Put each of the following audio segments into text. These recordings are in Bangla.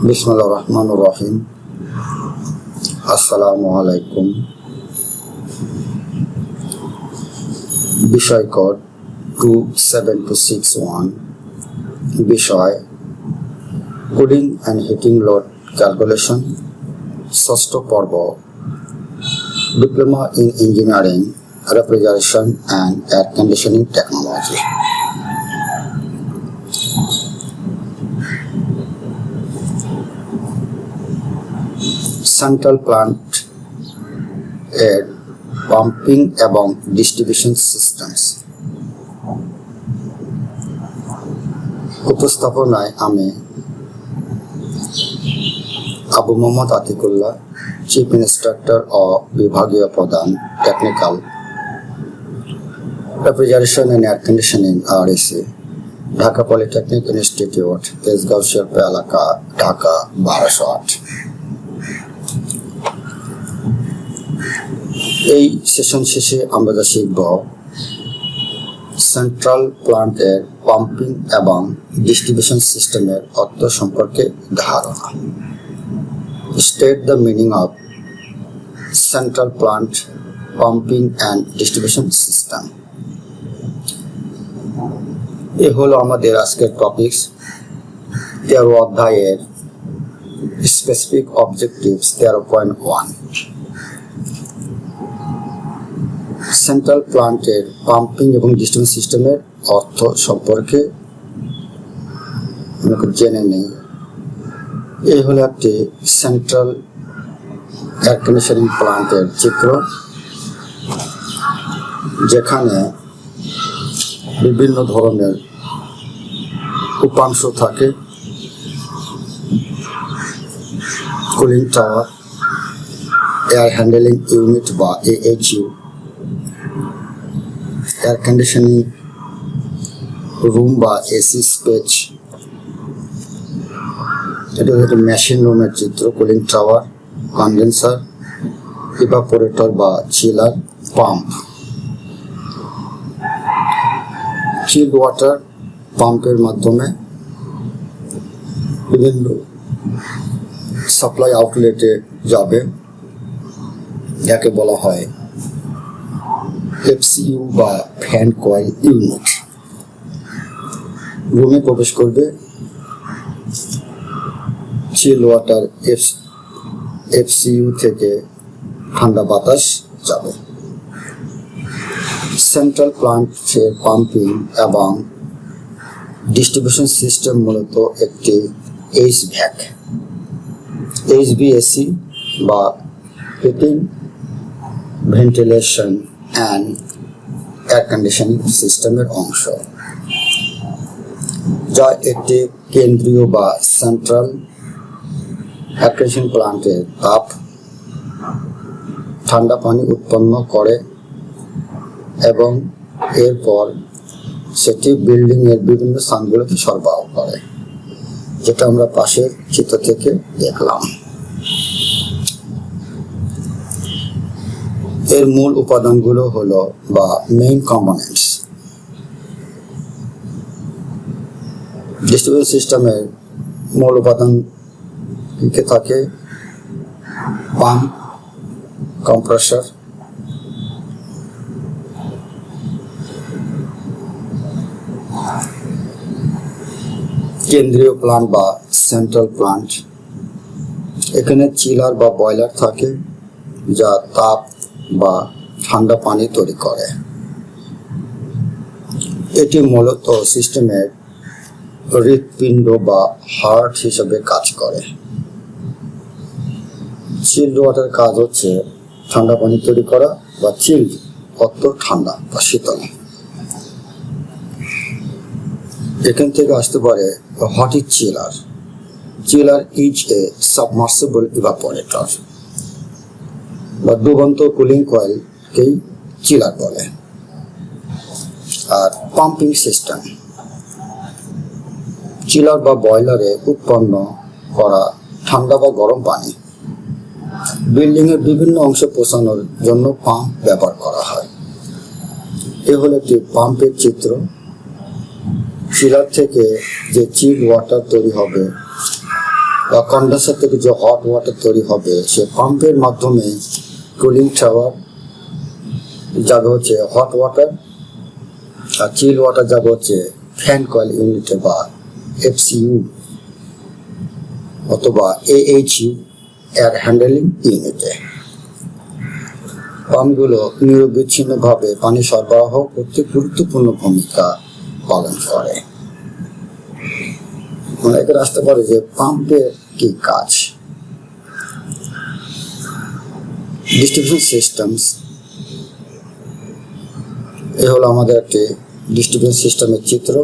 বিসমুল্লাহ রহমান রহিম আসসালামু আলাইকুম বিষয় code two seven two six one বিষয় cooling and heating load calculation ষষ্ঠ পর্ব diploma in engineering refrigeration and air conditioning technology central plant এর পাম্পিং এবং ডিস্ট্রিবিউশন সিস্টেমস উপস্থাপনায় আমি আবু মোহাম্মদ আতিকুল্লাহ চিফ ইন্সট্রাক্টর ও বিভাগীয় প্রধান technical refrigeration and air conditioning R AC Dhaka Polytechnic Institute Tejgaon শিল্প এলাকা ঢাকা বারোশো এই সেশন শেষে আমরা যা শিখব সেন্ট্রাল প্লান্টের পাম্পিং এবং ডিস্ট্রিবিউশন সিস্টেমের অর্থ সম্পর্কে ধারণা। State the meaning of central plant pumping and distribution system এ হলো আমাদের আজকের টপিকস তেরো অধ্যায়ের স্পেসিফিক অবজেক্টিভস তেরো পয়েন্ট ওয়ান সেন্ট্রাল প্লান্টের পাম্পিং এবং ডিস্ট্রিবিউশন সিস্টেমের অর্থ সম্পর্কে জেনে নেই। এই হলো একটি সেন্ট্রাল এয়ার কন্ডিশনিং প্লান্টের চিত্র, যেখানে বিভিন্ন ধরনের উপাংশ থাকে। Cooling tower air handling unit বা এএইচইউ এয়ার কন্ডিশনিং রুম বা এসি স্পেচ এটা হচ্ছে মেশিন রুমের চিত্র কুলিং টাওয়ার কন্ডেন্সার ইভাপোরেটর বা চিলার পাম্প চিল্ড ওয়াটার পাম্পের মাধ্যমে বিভিন্ন সাপ্লাই আউটলেটে যাবে, যাকে বলা হয় এফসিইউ বা ফ্যান কয়েল ইউনিট। রুমে প্রবেশ করবে চিল ওয়াটার এফ, এফসিইউ থেকে ঠান্ডা বাতাস যাবে। সেন্ট্রাল প্লান্টের পাম্পিং এবং ডিস্ট্রিবিউশন সিস্টেম মূলত একটি এইচ ভ্যাক এইচবিএসি বা heating, ventilation and air conditioning সিস্টেমের অংশ। যা একটি কেন্দ্রীয় বা সেন্ট্রাল অ্যাক্রেশন প্লান্টের তাপ, ঠান্ডা পানি উৎপন্ন করে এবং এরপর সেটি বিল্ডিং এর বিভিন্ন স্থানগুলোকে সরবরাহ করে, যেটা আমরা পাশের চিত্র থেকে দেখলাম। এর মূল উপাদানগুলো হলো বা মেইন কম্পোনেন্টস ডিস্ট্রিবিউশন সিস্টেমের মূল উপাদান থাকে? পাম্প কম্প্রেসর কেন্দ্রীয় প্লান্ট বা সেন্ট্রাল প্লান্ট এখানে চিলার বা বয়লার থাকে, যা তাপ বা ঠান্ডা পানি তৈরি করে। এটি মূলত সিস্টেমের হৃৎপিণ্ড বা হার্ট হিসেবে কাজ করে। চিল্ড ওয়াটার কাজ হচ্ছে ঠান্ডা পানি তৈরি করা বা চিল্ড অত ঠান্ডা বা শীতল। এখান থেকে আসতে পারে what is chiller. Chiller is a submersible evaporator বা ডুবন্ত কুলিং কয়েলকেই চিলার বলে। আর পাম্পিং সিস্টেম। চিলার বা বয়লারে উৎপন্ন করা ঠান্ডা বা গরম পানি বিল্ডিং এর বিভিন্ন অংশে পৌঁছানোর জন্য পাম্প ব্যবহার করা হয়। এ হলো একটি পাম্পের চিত্র। চিলার থেকে যে চিল ওয়াটার তৈরি হবে বা কন্ডেন্সার থেকে যে হট ওয়াটার তৈরি হবে সে পাম্পের মাধ্যমে কুলিং টাওয়ার যাবে হচ্ছে হট ওয়াটার আর চিল ওয়াটার যাবে হচ্ছে ফ্যান কয়েল ইউনিটে বা এফসিইউ অথবা এইচইউ এয়ার হ্যান্ডেলিং ইউনিটে পাম্পগুলো নিরবিচ্ছিন্নভাবে পানি সরবরাহ করতে গুরুত্বপূর্ণ ভূমিকা পালন করে। অনেকের আসতে পারে যে পাম্পের কি কাজ? ডিস্ট্রিবিউশন সিস্টেমস এ হলো আমাদের একটি ডিস্ট্রিবিউশন সিস্টেমের চিত্র,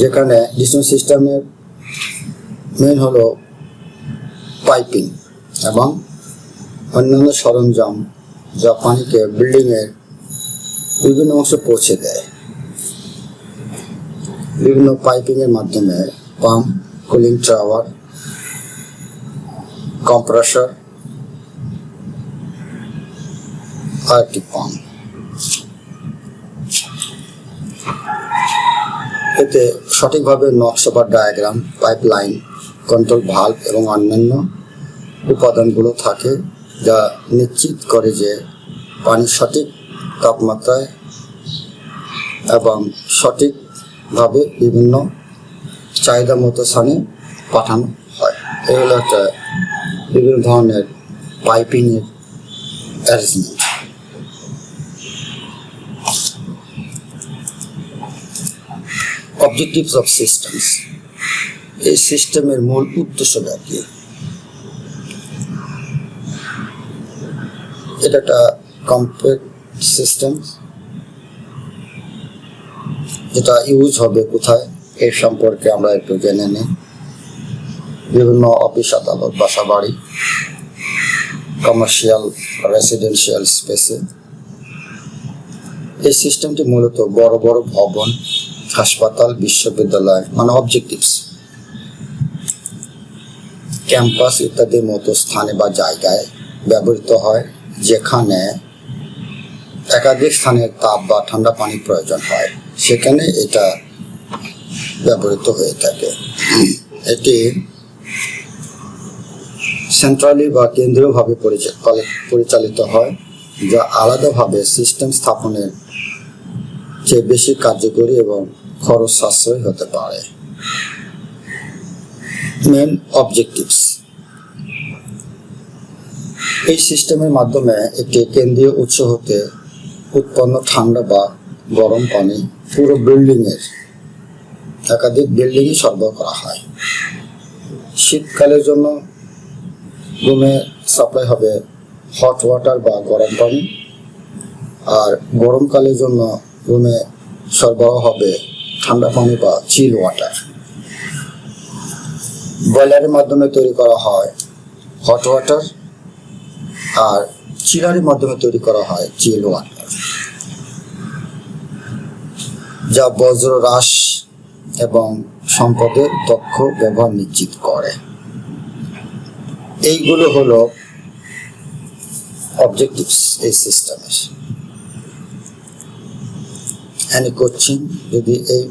যেখানে ডিস্ট্রিবিউশন সিস্টেমের মেন হলো পাইপিং এবং অন্যান্য সরঞ্জাম যা পানিকে বিল্ডিংয়ের বিভিন্ন অংশে পৌঁছে দেয়। বিভিন্ন পাইপিংয়ের মাধ্যমে পাম্প কুলিং টাওয়ার আর একটি পাম্প এতে সঠিকভাবে নকশা বা ডায়াগ্রাম পাইপলাইন কন্ট্রোল ভাল্ব এবং অন্যান্য উপাদানগুলো থাকে যা নিশ্চিত করে যে পানি সঠিক তাপমাত্রায় এবং সঠিকভাবে বিভিন্ন চাহিদা মতো স্থানে পাঠানো হয়। এগুলো একটা বিভিন্ন ধরনের পাইপিংয়ের অ্যারেঞ্জমেন্ট অবজেক্টিভস অফ সিস্টেমস এই সিস্টেমের মূল উদ্দেশ্যটা কি? এটা একটা কমপ্লেক্স সিস্টেম যেটা ইউজ হবে কোথায়, এর সম্পর্কে আমরা একটু জেনে নিই। বিভিন্ন অফিস আদালত বাসা বাড়ি কমার্শিয়াল রেসিডেন্সিয়াল স্পেসে এই সিস্টেমটি মূলত বড় বড় ভবন, হাসপাতাল, বিশ্ববিদ্যালয় মানে অবজেক্টিভস ক্যাম্পাস ইত্যাদির মতো স্থানে বা জায়গায় ব্যবহৃত হয়, যেখানে একাধিক স্থানে তাপ বা ঠান্ডা পানির প্রয়োজন হয়। সেখানে এটা ব্যবহৃত হয়ে থাকে। এটি সেন্ট্রালি বা কেন্দ্রীয়ভাবে পরিচা- পরিচালিত হয়, যা আলাদাভাবে সিস্টেম স্থাপনের চেয়ে বেশি কার্যকরী এবং খরচ সাশ্রয় হতে পারে। মেন অবজেক্টিভস এই সিস্টেমের মাধ্যমে একটি কেন্দ্রীয় উৎস হতে উৎপন্ন ঠান্ডা বা গরম পানি পুরো বিল্ডিংয়ের একাধিক বিল্ডিংয়ে সরবরাহ করা হয়। শীতকালের জন্য রুমে সাপ্লাই হবে হট ওয়াটার বা গরম পানি। আর গরমকালের জন্য রুমে সরবরাহ হবে ঠান্ডা পানি বা চিল ওয়াটার বয়লারের মাধ্যমে তৈরি করা হয় হট ওয়াটার আর চিলারের মাধ্যমে তৈরি করা হয় চিল ওয়াটার যা বজ্র হ্রাস এবং সম্পদের দক্ষ ব্যবহার নিশ্চিত করে। এইগুলো হলো অবজেক্টিভস এই সিস্টেমের এনি কোচিং যদি এই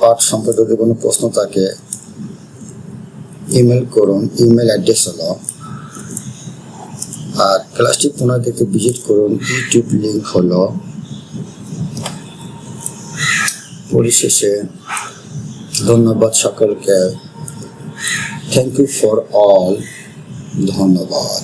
পাঠ সম্পর্কে যদি কোনো প্রশ্ন থাকে ইমেল করুন। ইমেল অ্যাড্রেস হলো আর ক্লাসটি পুনরায় দেখতে ভিজিট করুন। ইউটিউব লিঙ্ক হলো পরিশেষে। ধন্যবাদ সকলকে। থ্যাংক ইউ ফর অল ধন্যবাদ।